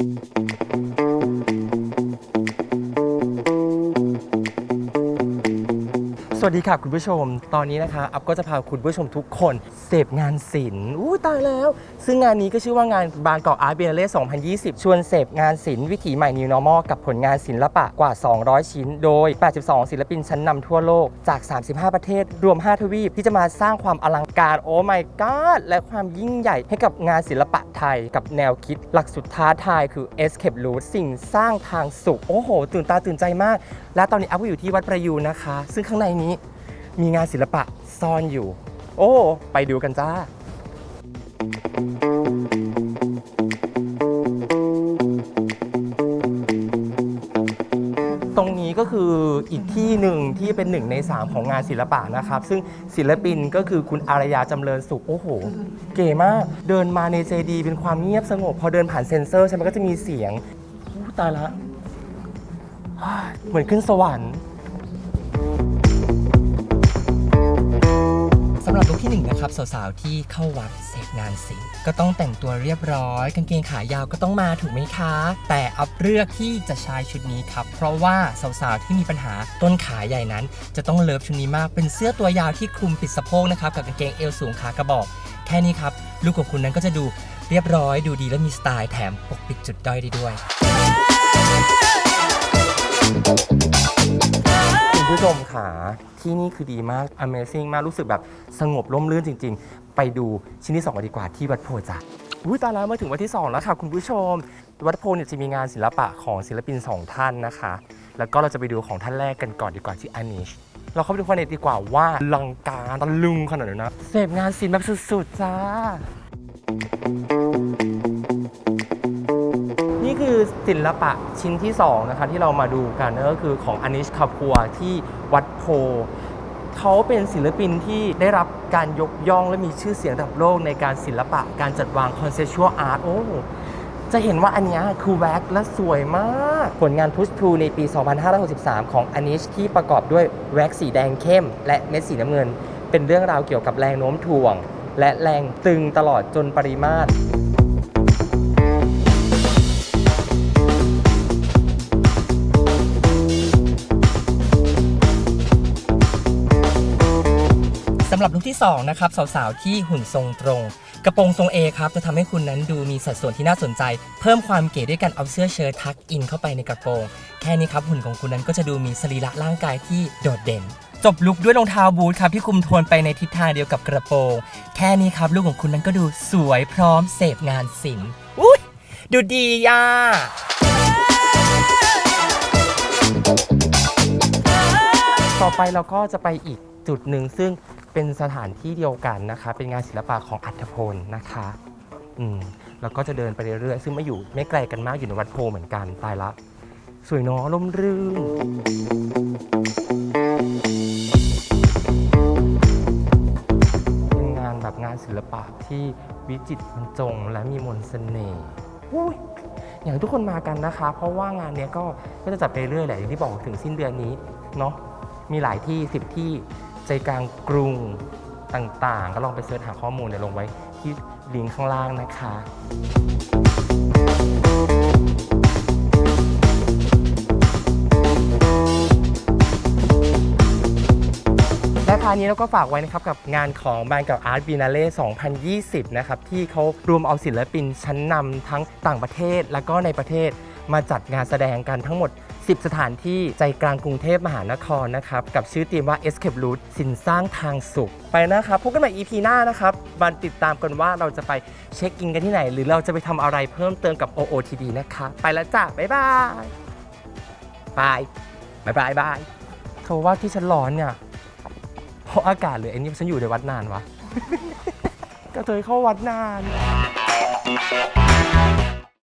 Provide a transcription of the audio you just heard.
ส วัสดีค่ะคุณผู้ชม ตอนนี้นะคะอัพก็จะพาคุณผู้ชมทุกคนเสพงานศิลป์อู้ตายแล้ว ซึ่งงานนี้ก็ชื่อว่างานบางกอกอาร์ตเบียเล่2020 ชวนเสพงานศิลป์วิถีใหม่ New Normal กับผลงานศิลปะกว่า 200 ชิ้น โดย 82 ศิลปินชั้นนำทั่วโลกจาก 35 ประเทศ รวม 5 ทวีป ที่จะมาสร้างความอลังการโอ้ my god และความยิ่งใหญ่ให้กับงานศิลปะไทย กับแนวคิดหลักสุดท้าทายคือ escape route สิ่งสร้างทางสุขโอ้โห ตื่นตาตื่นใจมาก และตอนนี้อัพก็อยู่ที่วัดประยูนนะคะ ซึ่งข้างในนี้ มีงานศิลปะซ่อนอยู่ โอ้ ไปดูกันจ้า ตรงนี้ก็คืออีกที่หนึ่งที่เป็นหนึ่งใน 3 ของงานศิลปะนะครับ ซึ่งศิลปินก็คือคุณอารยาจำเริญสุข โอ้โห เก๋มาก เดินมาในเจดีเป็นความเงียบสงบ พอเดินผ่านเซ็นเซอร์ใช่ไหมก็จะมีเสียงอู้ตายละ เหมือนขึ้นสวรรค์ หนึ่งนะครับสาวๆที่เข้าวัดเสพงานศิลป์ก็ต้องแต่งตัวเรียบร้อย กางเกงขายาวก็ต้องมาถูกไหมคะ แต่อัพเลือกที่จะใช้ชุดนี้ครับ เพราะว่าสาวๆที่มีปัญหาต้นขาใหญ่นั้น จะต้องเลิฟชุดนี้มากเป็นเสื้อตัวยาวที่คลุมปิดสะโพกนะครับกับกางเกงเอวสูงขากระบอก แค่นี้ครับลุคของคุณนั้นก็จะดูเรียบร้อยดูดีและมีสไตล์แถมปกปิดจุดด้อยได้ด้วยคุณผู้ชมค่ะ ที่นี่คือดีมาก Amazing มากรู้สึกแบบสงบร่มรื่นจริง ๆ ไปดูชิ้นที่2กันดีกว่าที่วัดโพธิ์จ้ะอุ้ยตายแล้วมาถึงวันที่ 2 แล้วค่ะคุณผู้ชม วัดโพธิ์เนี่ยจะมีงานศิลปะของศิลปิน 2 ท่านนะคะ แล้วก็เราจะไปดูของท่านแรกกันก่อนดีกว่าที่อานิชเราเข้าไปดูภายในดีกว่าว่าลังการตะลุงขนาดไหนนะเสพงานศิลป์แบบสุดๆจ้า ศิลปะชิ้นที่2นะคะที่เรามาดูกันนั่นก็คือของอนิชคาพัวที่วัดโพเขาเป็นศิลปินที่ได้รับการยกย่องและมีชื่อเสียงระดับโลกในการศิลปะการจัดวางคอนเซ p ชวลอาร์ตโอ้จะเห็นว่าอันนี้คือแว็กและสวยมาก ผลงานพุชทูในปี 2563 ของอนิชที่ประกอบด้วยแว็กสีแดงเข้ม และเม็ดสีน้ำเงิน เป็นเรื่องราวเกี่ยวกับแรงโน้มถ่วง และแรงตึงตลอดจนปริมาตรำหรับลุคที่2นะครับสาวๆที่หุ่นทรงตรง กระโปรงทรง A ครับจะทำให้คุณนั้นดูมีสัดส่วนที่น่าสนใจ เพิ่มความเก๋ด้วยการเอาเสื้อเชิ้ตทักอินเข้าไปในกระโปรง แค่นี้ครับหุ่นของคุณนั้นก็จะดูมีสรีระร่างกายที่โดดเด่น จบลุคด้วยรองเท้าบูทครับที่คุมโทนไปในทิศทางเดียวกับกระโปรง แค่นี้ครับลุคของคุณนั้นก็ดูสวยพร้อมเสพงานศิลป์อุ้ยดูดีอะต่อไปเราก็จะไปอีกจุดหนึ่งซึ่ง เป็นสถานที่เดียวกันนะคะ เป็นงานศิลปะของอัฐพลนะคะอืมแล้วก็จะเดินไปเรื่อยๆซึ่งไม่อยู่ไม่ไกลกันมากอยู่ในวัดโพเหมือนกันตายละ สวยเนาะร่มรื่น เป็นงานแบบงานศิลปะที่วิจิตรบรรจงและมีมนต์เสน่ห์อุ้ยอยากให้ทุกคนมากันนะคะ เพราะว่างานเนี้ยก็ก็จะจัดไปเรื่อยแหละอย่างที่บอกถึงสิ้นเดือนนี้เนาะมีหลายที่ 10 ที่ ใจกลางกรุงต่างๆ ก็ลองไปเสิร์ชหาข้อมูลเดี๋ยวลงไว้ที่ลิงก์ข้างล่างนะคะและคราวนี้เราก็ฝากไว้นะครับกับงานของบานกับอาร์ตบีนาเล่2020 นะครับ ที่เขารวมเอาศิลปินชั้นนำทั้งต่างประเทศและก็ในประเทศมาจัดงานแสดงกันทั้งหมด 10 สถานที่ใจกลางกรุงเทพมหานครนะครับ กับชื่อทีมว่า Escape Route สินสร้างทางสุข ไปนะครับพบกันใหม่ EP หน้านะครับมาติดตามกันว่าเราจะไปเช็คอินกันที่ไหน หรือเราจะไปทำอะไรเพิ่มเติมกับ OOTD นะคะ ไปแล้วจ้ะบ๊ายบายบายบายบายบายเธอว่าที่ฉันร้อนเนี่ยเพราะอากาศหรือไอ้นี่ฉันอยู่ในวัดนานวะ ก็เธอเข้าวัดนาน